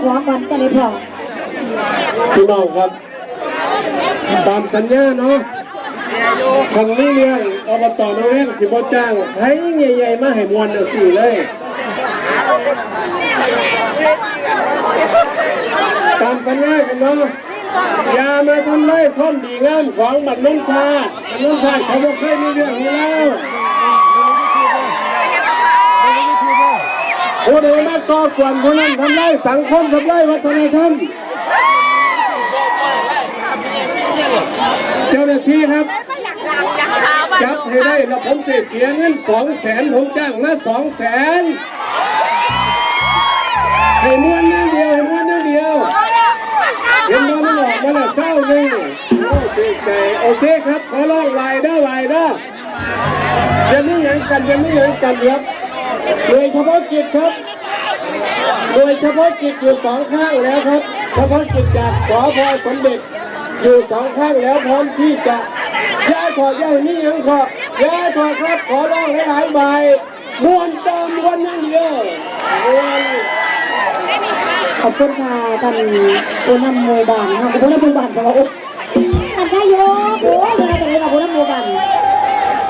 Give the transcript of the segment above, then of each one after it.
ขอก่อนกันเลยพอพี่น้องครับ ตามสัญญาเนาะคันนี้เรื่องอบตนแวงสิบจ้างให้ใหญ่ๆมาให้มวลจังซี่เลยตามสัญญากันเนาะอย่ามาทำลายความดีงามของบัตรน้องชาติบัตรน้องชาติเขาบอกเคยมีเรื่องนี้แล้ว ผู้ใดมาก่อกวนผู้นั้นทำลายสังคมทำลายวัฒนธรรมเจ้าหน้าที่ครับ จับให้ได้แล้วผมเสียเสียเงินสองแสนผมจ้างมาสองแสนให้ม้วนนั่เดียวให้ม้วนนั่เดียวเห็นม้วนมันออกมาละเศร้าหนึ่งโอเคใจโอเคครับ ขอร้องลายเด้ลายเด้จะไม่หยังกันจะไม่หยังกันครับโดยเฉพาะกิจครับ โดยเฉพาะกิจอยู่สองข้างแล้วครับ เฉพาะกิจจากสพสมเด็จ อยู่สองข้างแล้วพร้อมที่จะย้ายถอดย้ายนี่ยังขอย้ายถอดครับขอร้องให้หลายใบมวนเติมมวนย่งเดียวขอบคุณค่ะท่านผู้นำหมู่บ้านค่ะผู้นำหมู่บ้านบอกว่าโอ้ท่านนายกโอ้ยยังไงกันเลยกับผู้นำหมู่บ้าน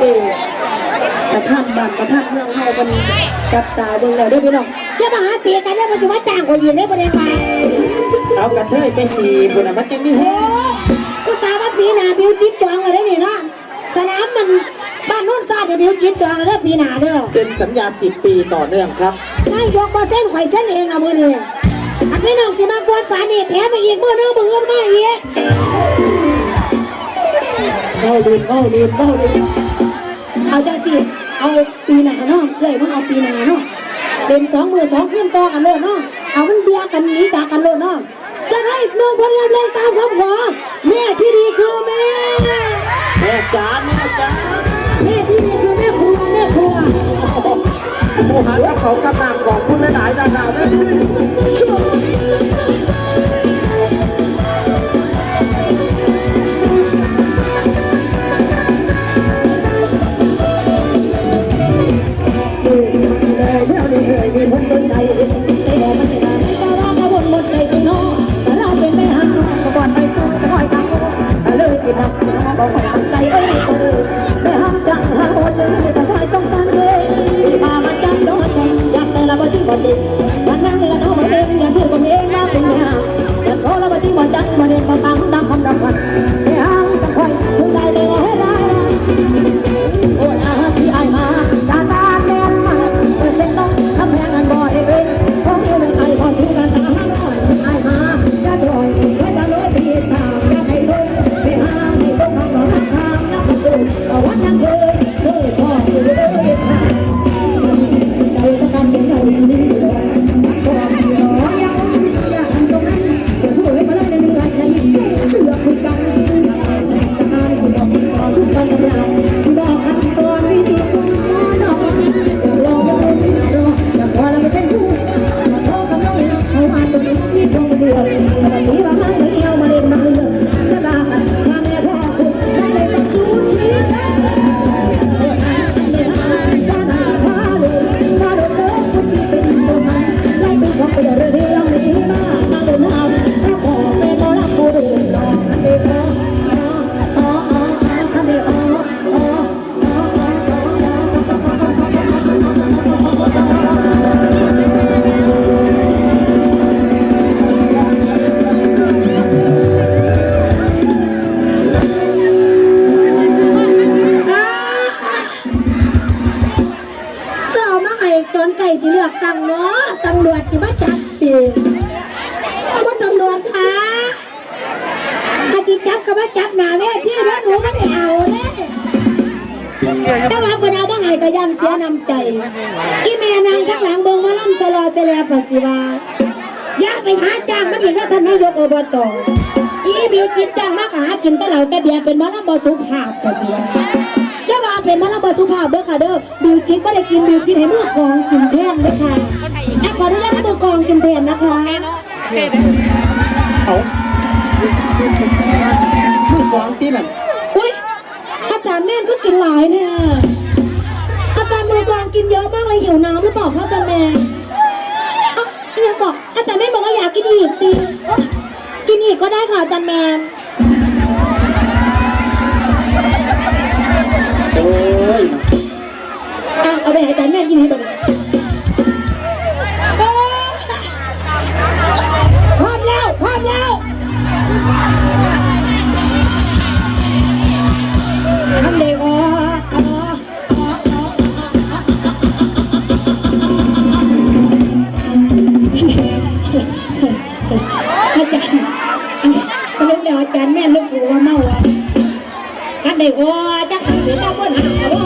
เออประทับบ้านประทับเมืองเฮาเป็นกับตาเบิ่งแล้วเด้อพี่น้องอย่ามาหาตีกันเด้อมันจะมาจ้างกว่ายืนได้บ่ได้มาเอากระเทยไปสีพุ่นน่ะมันจังมีโอ้แห้งกูสาว่าปีหน้าบิวจิตจองเลยได้อนี่เนาะสนามมันบ้านโน้นซาดเดี๋ยวบิวจิตจองเลยเด้อปีหน้าเด้อเซ็นสัญญา10ปีต่อเนื่องครับนายกมาเส้นไข่เส้นเองนะมือนี่อันพี่น้องสิมาบวนป่านนี่แถมมาอีกมือนึงมืออื่นมาอีกเบาดินเบาดินเบาดิน เอาจังสิเอาปีหน้าเนาะเลยมาเอาปีหน้าเนาะเป็นสองมือสองขึ้นต่อกันเลยเนาะเอามันเบียร์กันหนีจากกันเลยเนาะจะได้เนื่องผลงานเพลงตามคำขอแม่ที่ดีคือแม่แม่จ๋าแม่จ๋าแม่ที่ดีคือแม่ครัวแม่ครัวผู้หากับเขากำลังของคุณหลายๆดาราแม่ บอกคอยตั้งใจไว้ในตัวแม่หักจังหาโอเจอแต่คอยสงสารเลยที่พามาจังโดนใจอยากแต่ละบ่จริงบ่จริงวันนั้นเวลาน้องมาเองอย่าถือคนเองมาเป็นแม่หักอยากขอละบ่จริงบ่จังบ่เด่นบ่ตังายกอบตอีบิวจิตจ้างมากหากินแต่เหล่าแต่เบียร์เป็นหมอลำบอสุภาพปสิวาอย่าว่าเป็นมะละบาสุภาพเด้อค่ะเด้อบิวจิตไม่ได้กินบิวจิตให้มือกองกินแทนเด้อค่ะแอบขออนุญาตให้มือกองกินแทนนะคะเอามือกองตีนั่นอุ้ยอาจารย์แม่นก็กินหลายแท้อาจารย์มือกองกินเยอะมากเลยหิวน้ำหรือเปล่าคะอาจารย์แม่เอ้าเนี่ยยังก่อนอาจารย์แมนบอกว่าอยากกินอีกตีโอ๊ย กินอีกก็ได้ค่ะอาจารย์แมน โอ้ย อะเอาไปให้อาจารย์แมนกินให้บ่ได้เอ้ กันได้ว่าจักเป็นดาวบนหา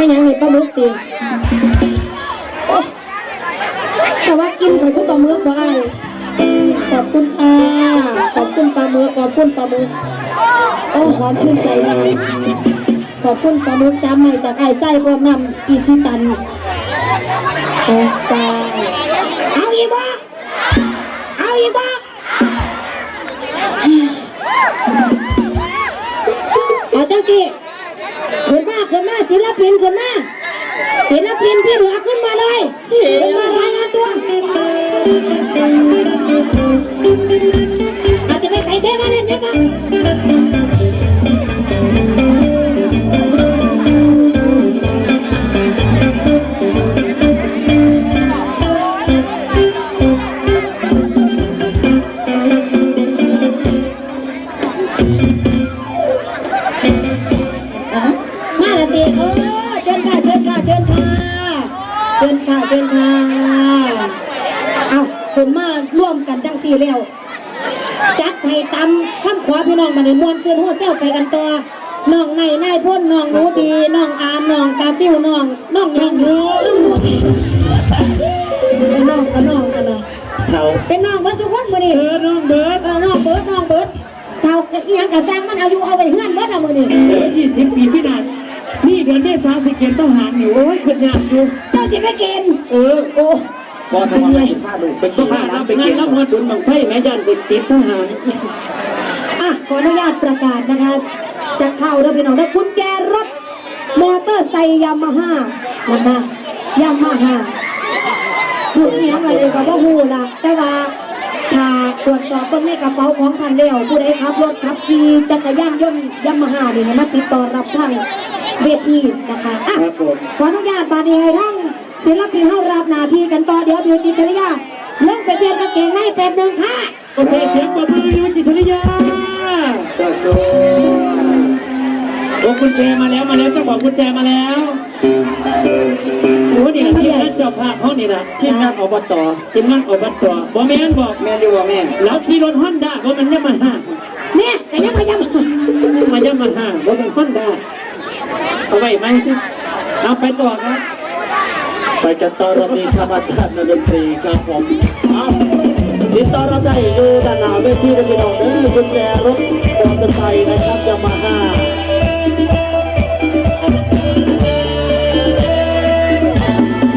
ไม่ยังนี่ปลาหมึกตีโอ๊ยแต่ว่ากินของคุณปลาหมึกบ่ไอ้ขอบคุณค่ะขอบคุณปลาหมึกขอบคุณปลาหมึกโอ้หอมชื่นใจมากขอบคุณปลาหมึกสามใหม่จากไอ้ไส้พร้อมนำอีซิตันโอ้ตายเอา ศิลปินขึ้นมาศิลปินที่เหลือคือ จัดให้ตำข้ามขวาพี่น้องมาในมวนเสื้อหัวเซลไปกันตัวน้องในนายพ่นน้องหนูดีน้องอามน้องกาฟิวน้องน้องน้องหนูน้องหนูเป็นน้องกับน้องกันเนาะเท่าเป็นน้องเบิร์ดสุกคนมือนี่เออน้องเบิร์ดเออน้องเบิร์ดน้องเบิร์ดเท่ากับอีหยังกับสร้างมันอายุเอาไปเฮือนเบิร์ดละมือนี่เออยี่สิบปีพี่นายนี่เดือนเมษาสิเกณฑ์ทหารนี่โอ้ยขึ้นยากอยู่เจ้าจะไปเกณฑ์เออโอ้ บอลทำอะไรสิบห้าลูกเป็นต้ตัอวงหาหาร้ารันบไปงาเก็นบรับหัวดุลบังไฟแม่ยันเป็นติดทหารอะขออนุญาตประกาศนะคะจะเข้าเด้อพี่น้องได้กุญแจรถมอเตอร์ไซค์ยามาฮ่านะคะยามาฮ่าพูดเนี้ยอะไรเลยกับว่าฮูนะแต่ว่าถ้าตรวจสอบเบื้องในกระเป๋าของท่านแล้วผู้ใดขับรถขับขี่จักรยานยนต์ยามาฮ่านี่ให้มาติดต่อรับทางเวทีนะคะอะครับผมขออนุญาตบาดนี้ให้ทั้ง ศิลปินเฮารับหน้าที่กันต่อเดี๋ยวบิวจิตรชริยาลงไปเปลี่ยนกางเกงในแป๊บหนึงค่ะโอเคเสียงปรบมือที่วัจิตรริยาเชิญชโอ้กุญแจมาแล้วมาแล้วเจ้าของกุญแจมาแล้วโอ้นี่แหละทีมงานเจ้าภาพเขานี่แหละทีมงานอบตทีมงานอบตบอแมนบอกแม่ดีว่าแม่แล้วขี่รถฮอนด้าเพราะมันไม่มาห้าเนี่ยกะยังพยายามนี่มายามาฮ่าว่าเป็นฮอนด้าเอาไว้ไหมเอาไปต่อครับ ไปกันต่อรอบนี้ธรรมชาติดนตรีครับผมเอาติดต่อรับได้อยู่ด้านหน้าเวทีนะพี่น้องเด้อกุญแจรถมอเตอร์ไซค์นะครับจะมาห้า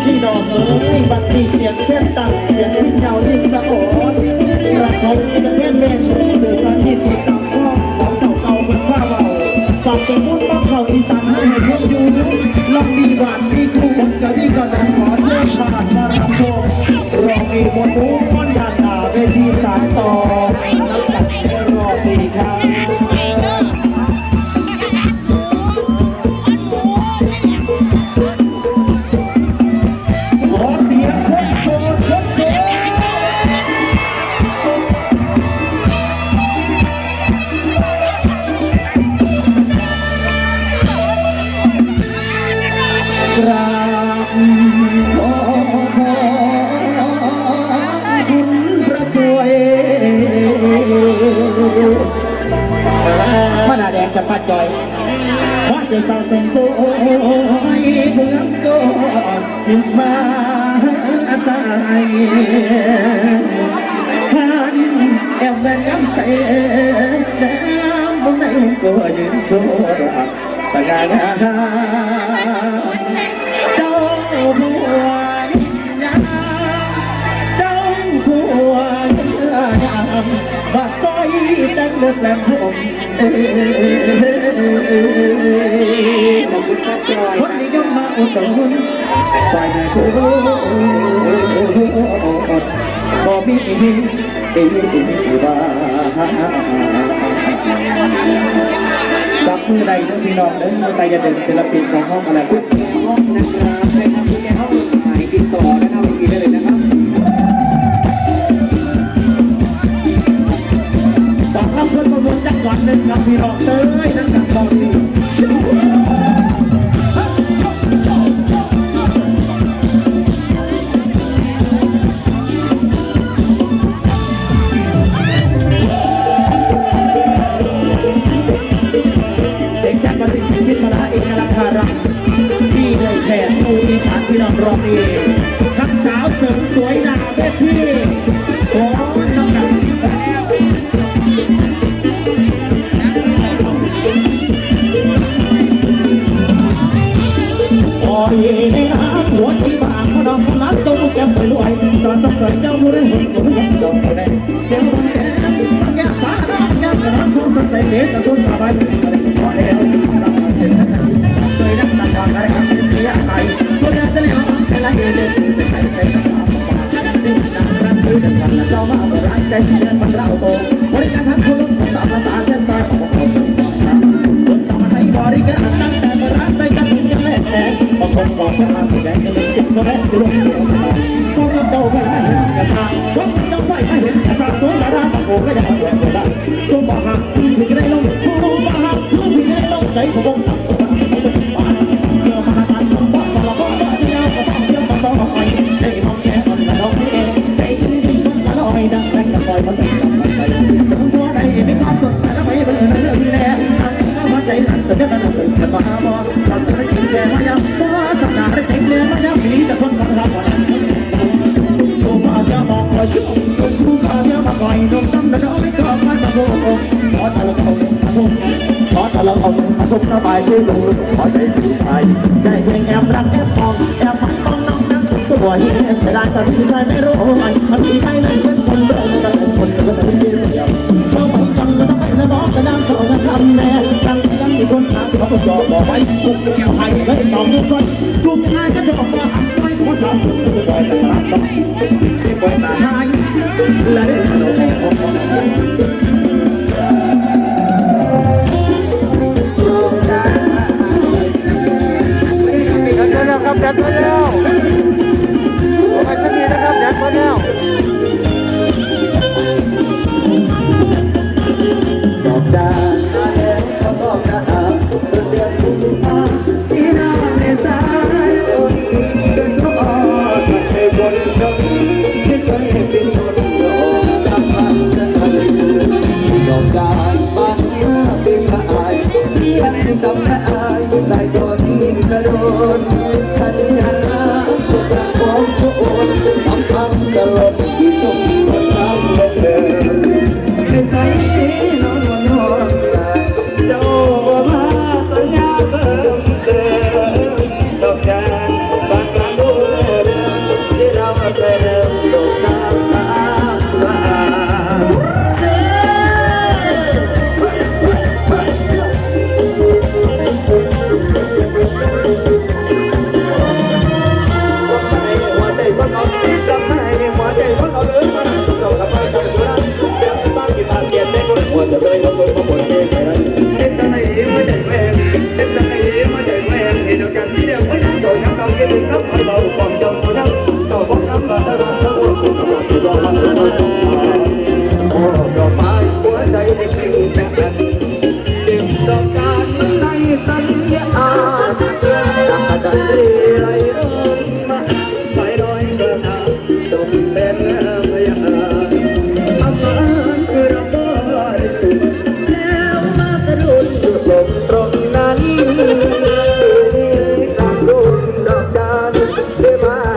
พี่น้องเอ้ยบัดนี้เสียงเข้มตังเสียงพิ้นเงาที่สะโอนระทม กราบขอพรคุณพระช่วยมาดาแดงกับป้าจอยว่าจะสาวเสียงสวยเพื่อนก็ยิ่งมาอาศัยหันแอบแบนย้ำใส่น้ำมึงในก็ยืนโชว์สง่างาม ต่งเลือดแหลมผมเอ้ยขอบคุณครับจอยคนนิยมมาอุดหนุนซอยแม่คู่อดบ่มีเอ้ยบ้าจับมือใดเด้อพี่น้องเด้อแต่อย่าเดินศิลปินของห้องอะไรคุณห้องนะครับ วันหนึ่งกับพี่รองเต้ยนั่งกับตอนนี้ โอ้ยในน้ำหัวที่บางพน้องคนรักตัวแก้ไปรวยสอนสับสนเจ้าผู้ได้หุ่นตัวยังดอกแดงเดี๋ยวมันแก่แก่สารน้ำแก่กระน้ำของสดใสเด็ดตะสุนมาไปพอแล้วรับมาเจ็บนักเคยนักตัดจอดได้ครับเมียไทยตัวเดียวจะเลี้ยงจะล่เด็กใส่ใส่ใส่ดึงนางรักคือดังกันแล้วเจ้ามาเมื่อไรใจเย็นมันเราโต บางคนบอกจะมาแดงกันเลยจิตก็แรกจะลงเดียวต้องกับเจ้าไปไม่ห็นกระซ่าง ขอตะลงเอามาทุ่มระบายด้วยลมขอใจดูไทยได้เพียงแอบรักแอบมองแอบมันมองน้องนั้นสวยเสียดายแต่พี่ชายไม่รู้มันพี่ชายนั้นเป็นคนเดินแต่คนก็จะเป็นเดียวเราะมันจังก็ต้องไปแล้วบอกกันน้ำสองคำแน่ตั้งยังมีคนหาเขาก็ยอมบอกไว้กุกเกี่ยวให้และต้อบด้วยฟันกุกอายก็จะออกมาหันไปขอสาสุดสุดบ่อยแต่ตาต้องสิบ่อยตาหายและได้ขนมของ ขอ ได้มา